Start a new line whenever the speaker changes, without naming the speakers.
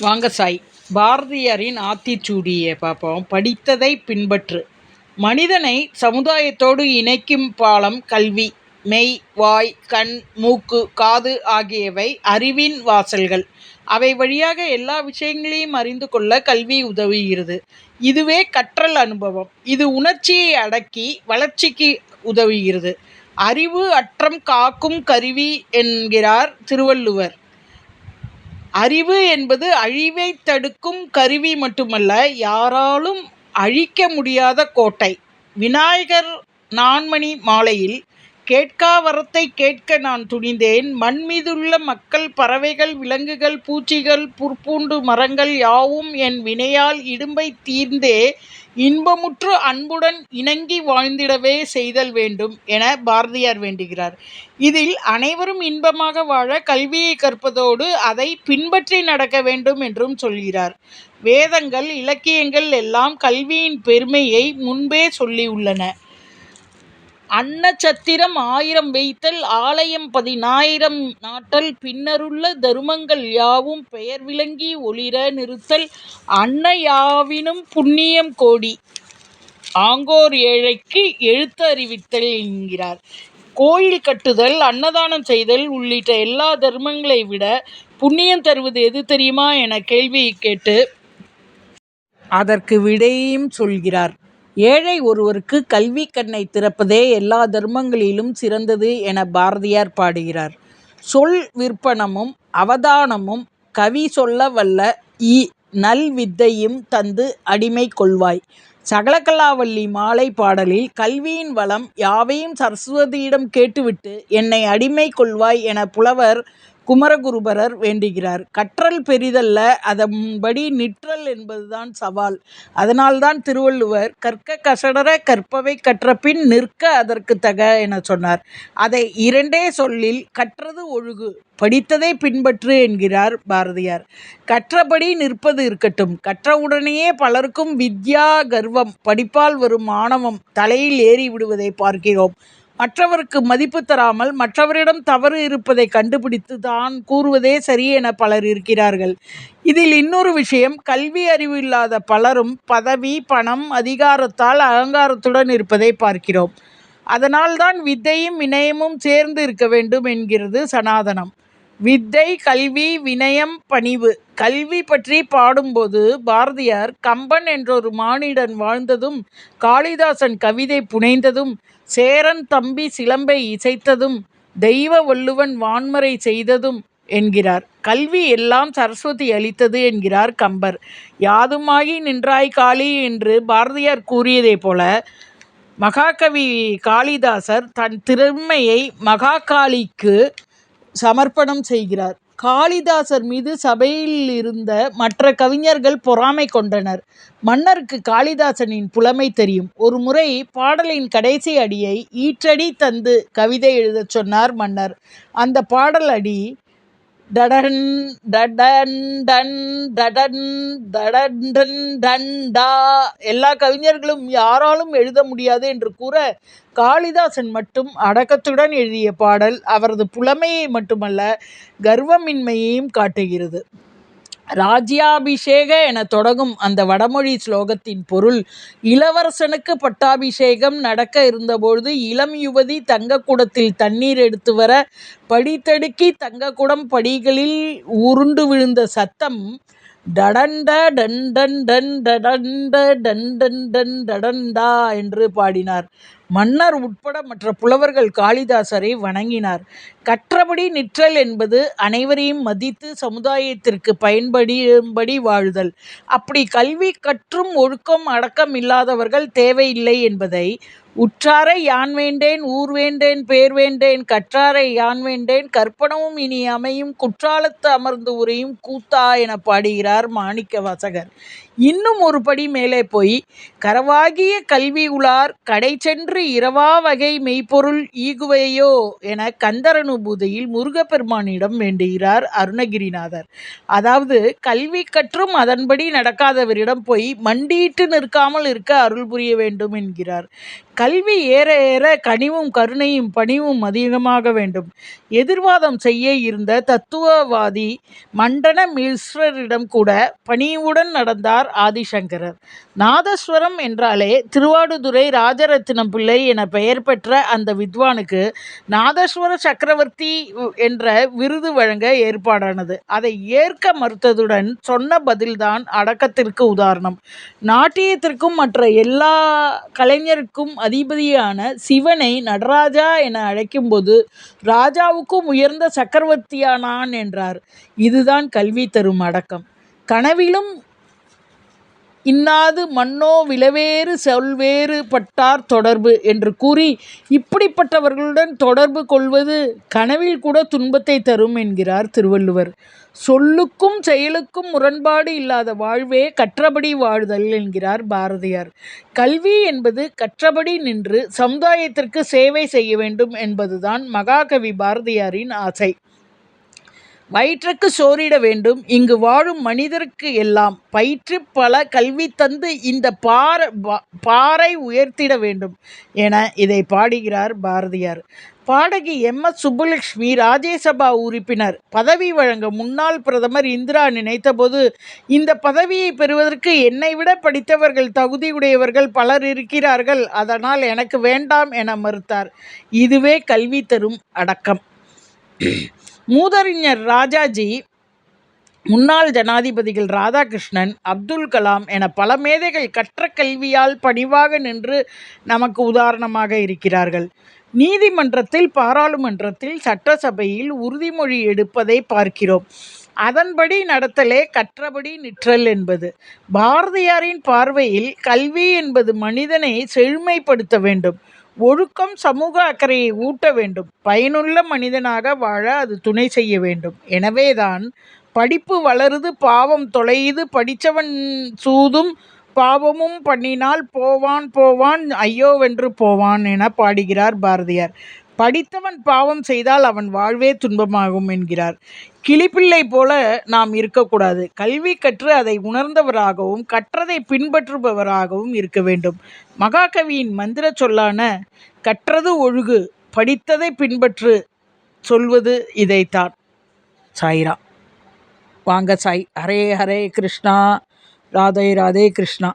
வாங்க சாய். பாரதியாரின் ஆத்திச்சூடியை பார்ப்போம் படித்ததை பின்பற்று. மனிதனை சமுதாயத்தோடு இணைக்கும் பாலம் கல்வி மெய் வாய் கண் மூக்கு காது ஆகியவை அறிவின் வாசல்கள். அவை வழியாக எல்லா விஷயங்களையும் அறிந்து கொள்ள கல்வி உதவுகிறது. இதுவே கற்றல் அனுபவம். இது உணர்ச்சியை அடக்கி வளர்ச்சிக்கு உதவுகிறது. அறிவு அற்றம் காக்கும் கருவி என்கிறார் திருவள்ளுவர். அறிவு என்பது அழிவை தடுக்கும் கருவி மட்டுமல்ல யாராலும் அழிக்க முடியாத கோட்டை. விநாயகர் நான்மணி மாலையில் கேட்கா வரத்தை கேட்க நான் துணிந்தேன். மண் மீதுள்ள மக்கள் பறவைகள் விலங்குகள் பூச்சிகள் புற்பூண்டு மரங்கள் யாவும் என் வினையால் இடும்பை தீர்ந்தே இன்பமுற்று அன்புடன் இணங்கி வாழ்ந்திடவே செய்தல் வேண்டும் என பாரதியார் வேண்டுகிறார். இதில் அனைவரும் இன்பமாக வாழ கல்வியை கற்பதோடு அதை பின்பற்றி நடக்க வேண்டும் என்றும் சொல்கிறார். வேதங்கள் இலக்கியங்கள் எல்லாம் கல்வியின் பெருமையை முன்பே சொல்லியுள்ளன. அன்னச்சத்திரம் ஆயிரம் வைத்தல் ஆலயம் பதினாயிரம் நாட்டல் பின்னருள்ள தருமங்கள் யாவும் பெயர் விளங்கி ஒளிர நிறுத்தல் அன்ன யாவினும் புண்ணியம் கோடி. ஆங்கோர் ஏழைக்கு எழுத்து அறிவித்தல் என்கிறார். கோயில் கட்டுதல் அன்னதானம் செய்தல் உள்ளிட்ட எல்லா தர்மங்களை விட புண்ணியம் தருவது எது தெரியுமா என கேள்வியை கேட்டு அதற்கு விடையும் சொல்கிறார். ஏழை ஒருவருக்கு கல்வி கண்ணை திறப்பதே எல்லா தர்மங்களிலும் சிறந்தது என பாரதியார் பாடுகிறார். சொல் விற்பனமும் அவதானமும் கவி சொல்ல வல்ல இ நல் வித்தையும் தந்து அடிமை கொள்வாய். சகலகலாவல்லி மாலை பாடலில் கல்வியின் வளம் யாவையும் சரஸ்வதியிடம் கேட்டுவிட்டு என்னை அடிமை கொள்வாய் என புலவர் குமரகுருபரர் வேண்டுகிறார். கற்றல் பெரிதல்ல அதன்படி நிற்றல் என்பதுதான் சவால். அதனால்தான் திருவள்ளுவர் கற்க கசடர கற்பவை கற்றபின் நிற்க அதற்கு தக என சொன்னார். அதை இரண்டே சொல்லில் கற்றது ஒழுகு படித்ததை பின்பற்று என்கிறார் பாரதியார். கற்றபடி நிற்பது இருக்கட்டும். கற்றவுடனேயே பலருக்கும் வித்யா கர்வம் படிப்பால் வரும் ஆணவம் தலையில் ஏறி விடுவதை பார்க்கிறோம். மற்றவருக்கு மதிப்பு தராமல் மற்றவரிடம் தவறு இருப்பதை கண்டுபிடித்து தான் கூறுவதே சரி என பலர் இருக்கிறார்கள். இதில் இன்னொரு விஷயம் கல்வி அறிவு இல்லாத பலரும் பதவி பணம் அதிகாரத்தால் அகங்காரத்துடன் இருப்பதை பார்க்கிறோம். அதனால்தான் வித்தையும் இணையமும் சேர்ந்து இருக்க வேண்டும் என்கிறது சனாதனம். வித்தை கல்வி வினயம் பணிவு. கல்வி பற்றி பாடும்போது பாரதியார் கம்பன் என்றொரு மானிடன் வாழ்ந்ததும் காளிதாசன் கவிதை புனைந்ததும் சேரன் தம்பி சிலம்பை இசைத்ததும் தெய்வ வள்ளுவன் வான்மறை செய்ததும் என்கிறார். கல்வி எல்லாம் சரஸ்வதி அளித்தது என்கிறார் கம்பர். யாதுமாகி நின்றாய் காளி என்று பாரதியார் கூறியதை போல மகாகவி காளிதாசர் தன் திறமையை மகாகாளிக்கு சமர்ப்பணம் செய்கிறார். காளிதாசர் மீது சபையில் இருந்த மற்ற கவிஞர்கள் பொறாமை கொண்டனர். மன்னருக்கு காளிதாசனின் புலமை தெரியும். ஒரு முறை பாடலின் கடைசி அடியை ஈற்றடி தந்து கவிதை எழுதச் சொன்னார் மன்னர். அந்த பாடல் அடி டடன் டடன் டன் டடன் டடன் டன் டா. எல்லா கவிஞர்களும் யாராலும் எழுத முடியாது என்று கூற காளிதாசன் மட்டும் அடக்கத்துடன் எழுதிய பாடல் அவரது புலமையை மட்டுமல்ல கர்வமின்மையையும் காட்டுகிறது. ராஜ்யாபிஷேக என தொடங்கும் அந்த வடமொழி ஸ்லோகத்தின் பொருள் இளவரசனுக்கு பட்டாபிஷேகம் நடக்க இருந்தபொழுது இளம் யுவதி தங்கக்குடத்தில் தண்ணீர் எடுத்து வர படித்தடுக்கி தங்கக்குடம் படிகளில் உருண்டு விழுந்த சத்தம் டடண்ட டன் டன் டன் டடண்ட டன் டன் டன் டடண்டா என்று பாடினார். மன்னர் உட்பட மற்ற புலவர்கள் காளிதாசரை வணங்கினார். கற்றபடி நிற்றல் என்பது அனைவரையும் மதித்து சமுதாயத்திற்கு பயன்படும்படி வாழுதல். அப்படி கல்வி கற்றும் ஒழுக்கம் அடக்கம் இல்லாதவர்கள் தேவையில்லை என்பதை உற்றாரை யான் வேண்டேன் ஊர் வேண்டேன் பேர் வேண்டேன் கற்றாரை யான் வேண்டேன் கற்பனவும் இனி அமையும் குற்றாலத்து அமர்ந்து உரையும் கூத்தா என பாடுகிறார் மாணிக்க வாசகர் இன்னும் ஒரு படி மேலே போய் கரவாகிய கல்வி உலார் கடை சென்று இரவா வகை மெய்ப்பொருள் ஈகுவையோ என கந்தரனுபூதியில் முருகப்பெருமானிடம் வேண்டுகிறார் அருணகிரிநாதர். அதாவது கல்வி கற்றும் அதன்படி நடக்காதவரிடம் போய் மண்டியிட்டு நிற்காமல் இருக்க அருள் புரிய வேண்டும் என்கிறார். கல்வி ஏற ஏற கனிவும் கருணையும் பணிவும் அதிகமாக வேண்டும். எதிர்வாதம் செய்ய இருந்த தத்துவவாதி மண்டன மிஸ்ரரிடம் கூட பணிவுடன் நடந்தார் ஆதிசங்கரர். நாதஸ்வரம் என்றாலே திருவாடுதுறை ராஜரத்தினம் பிள்ளை என பெயர் பெற்ற அந்த வித்வானுக்கு நாதஸ்வர சக்கரவர்த்தி என்ற விருது வழங்க ஏற்பாடானது. அதை ஏற்க மறுத்ததுடன் சொன்ன பதில்தான் அடக்கத்திற்கு உதாரணம். நாட்டியத்திற்கும் மற்ற எல்லா கலைஞருக்கும் அதிபதியான சிவனை நடராஜா என அழைக்கும்போது ராஜாவுக்கும் உயர்ந்த சக்கரவர்த்தியானான் என்றார். இதுதான் கல்வி தரும் அடக்கம். கனவிலும் இன்னாது மன்னோ விலவேறு சொல்வேறு பட்டார் தொடர்பு என்று கூறி இப்படிப்பட்டவர்களுடன் தொடர்பு கொள்வது கனவில் கூட துன்பத்தை தரும் என்கிறார் திருவள்ளுவர். சொல்லுக்கும் செயலுக்கும் முரண்பாடு இல்லாத வாழ்வே கற்றபடி வாழ்தல் என்கிறார் பாரதியார். கல்வி என்பது கற்றபடி நின்று சமுதாயத்திற்கு சேவை செய்ய வேண்டும் என்பதுதான் மகாகவி பாரதியாரின் ஆசை. வயிற்றுக்கு சோறிட வேண்டும். இங்கு வாழும் மனிதருக்கு எல்லாம் பயிற்று பல கல்வி தந்து இந்த பார பாறை உயர்த்திட வேண்டும் என இதை பாடுகிறார் பாரதியார். பாடகி எம். எஸ். சுப்புலட்சுமி ராஜ்யசபா உறுப்பினர் பதவி வழங்க முன்னாள் பிரதமர் இந்திரா நினைத்தபோது இந்த பதவியை பெறுவதற்கு என்னை விட படித்தவர்கள் தகுதியுடையவர்கள் பலர் இருக்கிறார்கள். அதனால் எனக்கு வேண்டாம் என மறுத்தார். இதுவே கல்வி தரும் அடக்கம். மூதறிஞர் ராஜாஜி முன்னாள் ஜனாதிபதிகள் ராதாகிருஷ்ணன் அப்துல் கலாம் என பல மேதைகள் கற்ற கல்வியால் பணிவாக நின்று நமக்கு உதாரணமாக இருக்கிறார்கள். நீதிமன்றத்தில் பாராளுமன்றத்தில் சட்டசபையில் உறுதிமொழி எடுப்பதை பார்க்கிறோம். அதன்படி நடத்தலே கற்றபடி நிற்றல் என்பது. பாரதியாரின் பார்வையில் கல்வி என்பது மனிதனை செழுமைப்படுத்த வேண்டும். ஒழுக்கம் சமூக அக்கறையை ஊட்ட வேண்டும். பயனுள்ள மனிதனாக வாழ அது துணை செய்ய வேண்டும். எனவேதான் படிப்பு வளருது பாவம் தொலையுது. படித்தவன் சூதும் பாவமும் பண்ணினால் போவான் போவான் ஐயோவென்று போவான் என பாடுகிறார் பாரதியார். படித்தவன் பாவம் செய்தால் அவன் வாழ்வே துன்பமாகும் என்கிறார். கிளிப்பிள்ளை போல நாம் இருக்கக்கூடாது. கல்வி கற்று அதை உணர்ந்தவராகவும் கற்றதை பின்பற்றுபவராகவும் இருக்க வேண்டும். மகாகவியின் மந்திர சொல்லான கற்றது ஒழுகு படித்ததை பின்பற்று சொல்வது இதைத்தான். சாய்ரா. வாங்க சாய். ஹரே ஹரே கிருஷ்ணா. ராதே ராதே கிருஷ்ணா.